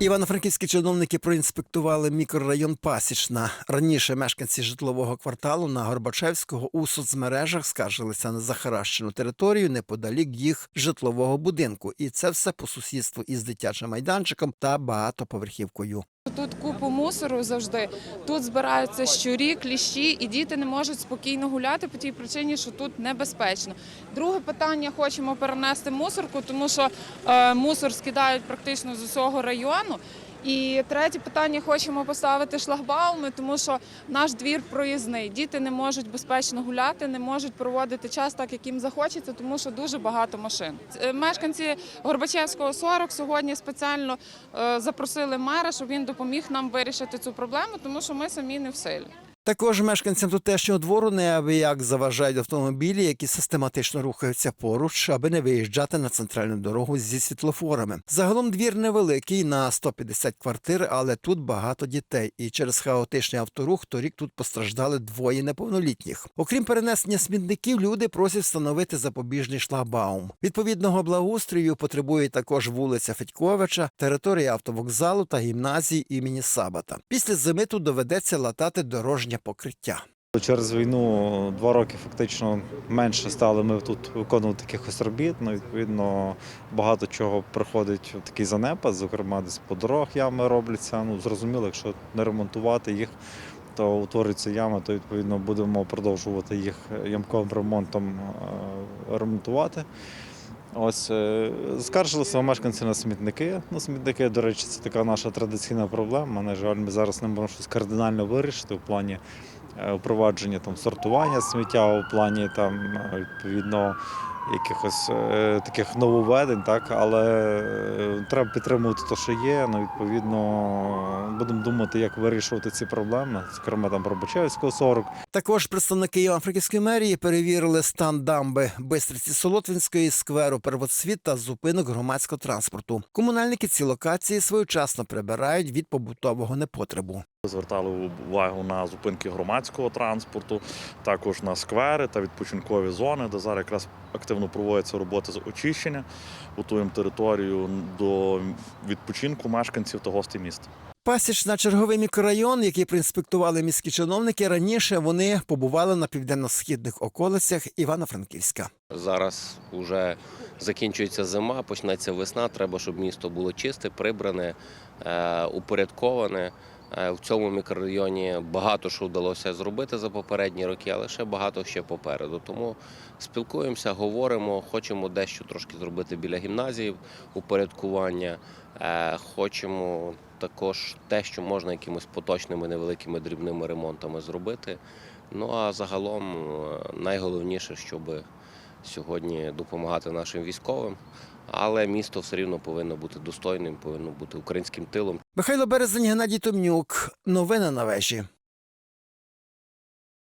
Івано-франківські чиновники проінспектували мікрорайон Пасічна. Раніше мешканці житлового кварталу на Горбачевського у соцмережах скаржилися на захаращену територію неподалік їх житлового будинку. І це все по сусідству із дитячим майданчиком та багатоповерхівкою. Тут купу мусору завжди. Тут збираються щурі, кліщі, і діти не можуть спокійно гуляти по тій причині, що тут небезпечно. Друге питання хочемо перенести мусорку, тому що е, мусор скидають практично з усього району. І третє питання хочемо поставити шлагбауми, тому що наш двір проїзний. Діти не можуть безпечно гуляти, не можуть проводити час так, як їм захочеться, тому що дуже багато машин. Е, Мешканці Горбачевського 40 сьогодні спеціально е, запросили мера, щоб він допоміг нам вирішити цю проблему, тому що ми самі не в силі. Також мешканцям тутешнього двору неабияк заважають автомобілі, які систематично рухаються поруч, аби не виїжджати на центральну дорогу зі світлофорами. Загалом двір невеликий на 150 квартир, але тут багато дітей. І через хаотичний авторух торік тут постраждали двоє неповнолітніх. Окрім перенесення смітників, люди просять встановити запобіжний шлагбаум. Відповідного благоустрою потребує також вулиця Федьковича, територія автовокзалу та гімназії імені Сабата. Після зими тут доведеться латати дорожнє покриття. Через війну два роки фактично менше стали ми тут виконувати якихось робіт. Ну, відповідно, багато чого приходить в такий занепад, зокрема, десь по дорогах ями робляться. Ну, зрозуміло, якщо не ремонтувати їх, то утворюються ями, то відповідно будемо продовжувати їх ямковим ремонтом е, ремонтувати. Ось е, скаржилися мешканці на смітники. Ну, смітники, до речі, це така наша традиційна проблема. На жаль, ми зараз не можемо щось кардинально вирішити в плані е, впровадження там сортування сміття, у плані там е, відповідно якихось е, таких нововведень, так але е, треба підтримувати те, що є. Ну, відповідно, будемо думати, як вирішувати ці проблеми, зокрема там Робочевського 40, Також представники Івано-Франківської мерії перевірили стан дамби Бистриці Солотвинської, скверу Первоцвіт та зупинок громадського транспорту. Комунальники ці локації своєчасно прибирають від побутового непотребу. Звертали увагу на зупинки громадського транспорту, також на сквери та відпочинкові зони, де зараз якраз активно проводяться роботи з очищення. Готуємо територію до відпочинку мешканців та гостей міста. Пасічна черговий мікрорайон, який проінспектували міські чиновники. Раніше вони побували на південно-східних околицях Івано-Франківська. Зараз вже закінчується зима, почнеться весна. Треба, щоб місто було чисте, прибране, е, упорядковане. Е, В цьому мікрорайоні багато що вдалося зробити за попередні роки, але ще багато ще попереду. Тому спілкуємося, говоримо, хочемо дещо трошки зробити біля гімназії, упорядкування. Е, Хочемо також те, що можна якимось поточними невеликими дрібними ремонтами зробити. Ну а загалом е, найголовніше, щоб сьогодні допомагати нашим військовим. Але місто все рівно повинно бути достойним, повинно бути українським тилом. Михайло Березень, Геннадій Томнюк. Новини на вежі.